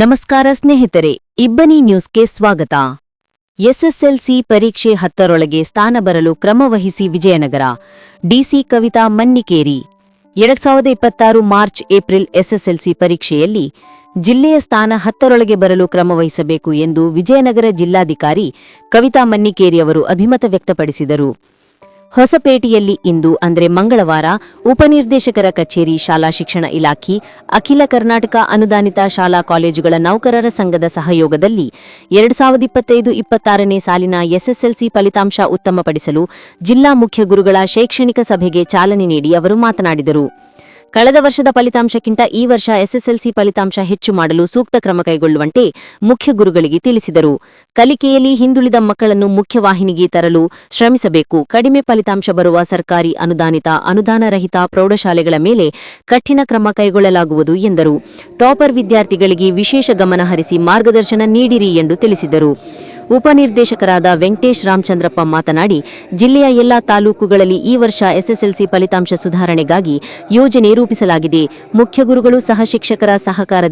ನಮಸ್ಕಾರ ಸ್ನೇಹಿತರೆ, ಇಬ್ಬನಿ ನ್ಯೂಸ್ಗೆ ಸ್ವಾಗತ. ಎಸ್ಎಸ್ಎಲ್ಸಿ ಪರೀಕ್ಷೆ ಹತ್ತರೊಳಗೆ ಸ್ಥಾನ ಬರಲು ಕ್ರಮವಹಿಸಿ ವಿಜಯನಗರ. ಡಿಸಿ ಕವಿತಾ ಮನ್ನಿಕೇರಿ. ಎರಡ್ ಸಾವಿರದ ಇಪ್ಪತ್ತಾರು ಮಾರ್ಚ್, ಏಪ್ರಿಲ್ ಎಸ್ಎಸ್ಎಲ್ಸಿ ಪರೀಕ್ಷೆಯಲ್ಲಿ ಜಿಲ್ಲೆಯ ಸ್ಥಾನ ಹತ್ತರೊಳಗೆ ಬರಲು ಕ್ರಮವಹಿಸಬೇಕು ಎಂದು ವಿಜಯನಗರ ಜಿಲ್ಲಾಧಿಕಾರಿ ಕವಿತಾ ಮನ್ನಿಕೇರಿ ಅವರು ಅಭಿಮತ ವ್ಯಕ್ತಪಡಿಸಿದರು. ಹೊಸಪೇಟೆಯಲ್ಲಿ ಇಂದು, ಅಂದರೆ ಮಂಗಳವಾರ, ಉಪನಿರ್ದೇಶಕರ ಕಚೇರಿ ಶಾಲಾ ಶಿಕ್ಷಣ ಇಲಾಖೆ, ಅಖಿಲ ಕರ್ನಾಟಕ ಅನುದಾನಿತ ಶಾಲಾ ಕಾಲೇಜುಗಳ ನೌಕರರ ಸಂಘದ ಸಹಯೋಗದಲ್ಲಿ ಎರಡ್ ಸಾವಿರದ ಇಪ್ಪತ್ತೈದು ಇಪ್ಪತ್ತಾರನೇ ಸಾಲಿನ ಎಸ್ಎಸ್ಎಲ್ಸಿ ಫಲಿತಾಂಶ ಉತ್ತಮಪಡಿಸಲು ಜಿಲ್ಲಾ ಮುಖ್ಯ ಗುರುಗಳ ಶೈಕ್ಷಣಿಕ ಸಭೆಗೆ ಚಾಲನೆ ನೀಡಿ ಅವರು ಮಾತನಾಡಿದರು. ಕಳೆದ ವರ್ಷದ ಫಲಿತಾಂಶಕ್ಕಿಂತ ಈ ವರ್ಷ ಎಸ್ಎಸ್ಎಲ್ಸಿ ಫಲಿತಾಂಶ ಹೆಚ್ಚು ಮಾಡಲು ಸೂಕ್ತ ಕ್ರಮ ಕೈಗೊಳ್ಳುವಂತೆ ಮುಖ್ಯ ಗುರುಗಳಿಗೆ ತಿಳಿಸಿದರು. ಕಲಿಕೆಯಲ್ಲಿ ಹಿಂದುಳಿದ ಮಕ್ಕಳನ್ನು ಮುಖ್ಯವಾಹಿನಿಗೆ ತರಲು ಶ್ರಮಿಸಬೇಕು. ಕಡಿಮೆ ಫಲಿತಾಂಶ ಬರುವ ಸರ್ಕಾರಿ ಅನುದಾನಿತ, ಅನುದಾನರಹಿತ ಪ್ರೌಢಶಾಲೆಗಳ ಮೇಲೆ ಕಠಿಣ ಕ್ರಮ ಕೈಗೊಳ್ಳಲಾಗುವುದು ಎಂದರು. ಟಾಪರ್ ವಿದ್ಯಾರ್ಥಿಗಳಿಗೆ ವಿಶೇಷ ಗಮನ ಹರಿಸಿ ಮಾರ್ಗದರ್ಶನ ನೀಡಿರಿ ಎಂದು ತಿಳಿಸಿದರು. ಉಪನಿರ್ದೇಶಕರಾದ ವೆಂಕಟೇಶ್ ರಾಮಚಂದ್ರಪ್ಪ ಮಾತನಾಡಿ, ಜಿಲ್ಲೆಯ ಎಲ್ಲಾ ತಾಲೂಕುಗಳಲ್ಲಿ ಈ ವರ್ಷ ಎಸ್ಎಸ್ಎಲ್ಸಿ ಫಲಿತಾಂಶ ಸುಧಾರಣೆಗಾಗಿ ಯೋಜನೆ ರೂಪಿಸಲಾಗಿದೆ. ಮುಖ್ಯ ಗುರುಗಳು, ಸಹ ಶಿಕ್ಷಕರ ಸಹಕಾರ